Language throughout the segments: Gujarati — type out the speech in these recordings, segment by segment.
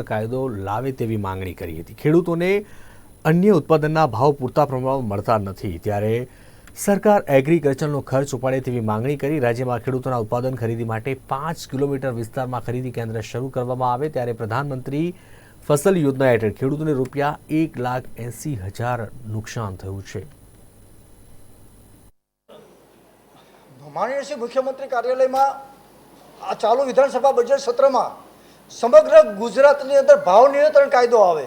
કાયદો લાવે તેવી માંગણી કરી હતી. ખેડૂતોને અન્ય ઉત્પાદનના ભાવ પૂરતા પ્રમાણમાં મળતા નથી. ત્યારે સરકાર એગ્રીકલ્ચરનો ખર્ચ ઉપાડે તેવી માંગણી કરી રાજ્યમાં ખેડૂતોના ઉત્પાદન ખરીદી માટે પાંચ કિલોમીટર વિસ્તારમાં ખરીદી કેન્દ્ર શરૂ કરવામાં આવે ત્યારે પ્રધાનમંત્રી ફસલ યોજના હેઠળ ખેડૂતોને રૂપિયા એક લાખ એંસી હજાર નુકસાન થયું છે. માનનીય મુખ્યમંત્રી કાર્યાલયમાં આ ચાલુ વિધાનસભા બજેટ સત્રમાં સમગ્ર ગુજરાતની અંદર ભાવ નિયંત્રણ કાયદો આવે.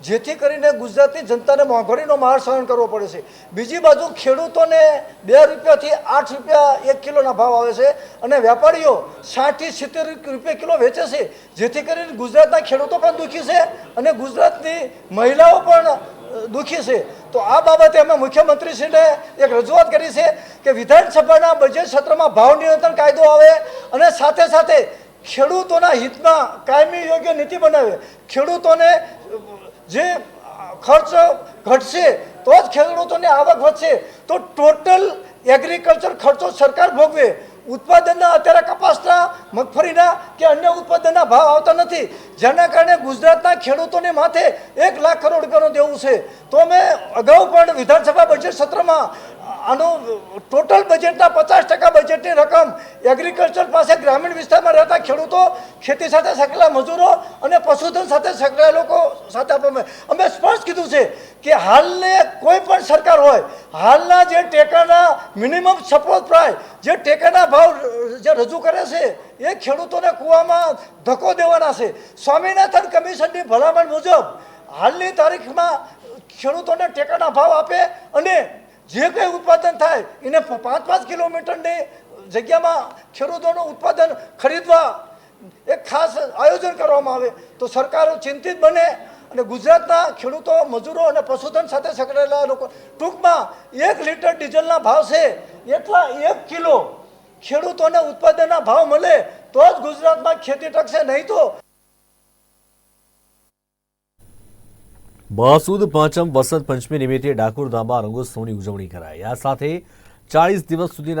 જેથી કરીને ગુજરાતની જનતાને મોંઘવારીનો માર સહન કરવો પડે છે. બીજી બાજુ ખેડૂતોને બે રૂપિયાથી આઠ રૂપિયા એક કિલોના ભાવ આવે છે અને વેપારીઓ સાઠથી સિત્તેર રૂપિયા કિલો વેચે છે. જેથી કરીને ગુજરાતના ખેડૂતો પણ દુઃખી છે અને ગુજરાતની મહિલાઓ પણ દુઃખી છે. તો આ બાબતે અમે મુખ્યમંત્રીશ્રીને એક રજૂઆત કરી છે કે વિધાનસભાના બજેટ સત્રમાં ભાવ નિયંત્રણ કાયદો આવે અને સાથે સાથે ખેડૂતોના હિતમાં કાયમી યોગ્ય નીતિ બનાવે. ખેડૂતોને જે ખર્ચ ઘટશે, તો જ ખેડૂતોને આવક વધશે. તો ટોટલ એગ્રીકલ્ચર ખર્ચો સરકાર ભોગવે. ઉત્પાદનના અત્યારે કપાસના, મગફળીના કે અન્ય ઉત્પાદનના ભાવ આવતા નથી. જેના કારણે ગુજરાતના ખેડૂતોને માથે એક લાખ કરોડ રૂપિયાનું દેવું છે. તો મેં અગાઉ પણ વિધાનસભા બજેટ સત્રમાં આનું ટોટલ બજેટના પચાસ ટકા બજેટની રકમ એગ્રીકલ્ચર પાસે ગ્રામીણ વિસ્તારમાં રહેતા ખેડૂતો, ખેતી સાથે સંકળાયેલા મજૂરો અને પશુધન સાથે સંકળાયેલા લોકો સાથે આપવામાં અમે સ્પષ્ટ કીધું છે કે હાલને કોઈ પણ સરકાર હોય, હાલના જે ટેકાના મિનિમમ સપોર્ટ પ્રાઇસ જે ટેકાના ભાવ જે રજૂ કરે છે, એ ખેડૂતોને કૂવામાં ધક્કો દેવાના છે. સ્વામિનાથન કમિશનની ભલામણ મુજબ હાલની તારીખમાં ખેડૂતોને ટેકાના ભાવ આપે અને જે કંઈ ઉત્પાદન થાય, એને પાંચ પાંચ કિલોમીટરની જગ્યામાં ખેડૂતોનું ઉત્પાદન ખરીદવા એક ખાસ આયોજન કરવામાં આવે, તો સરકારો ચિંતિત બને અને ગુજરાતના ખેડૂતો, મજૂરો અને પશુધન સાથે સંકળાયેલા લોકો ટૂંકમાં એક લીટર ડીઝલના ભાવ છે, એટલા એક કિલો ખેડૂતોને ઉત્પાદનના ભાવ મળે, તો જ ગુજરાતમાં ખેતી ટકશે, નહીં તો મહાસુદ પાંચમ, વસંત પંચમી નિમિત્તે ડાકોર ધામમાં રંગોત્સવની ઉજવણી કરાઈ. આ સાથે ચાળીસ દિવસ સુધીના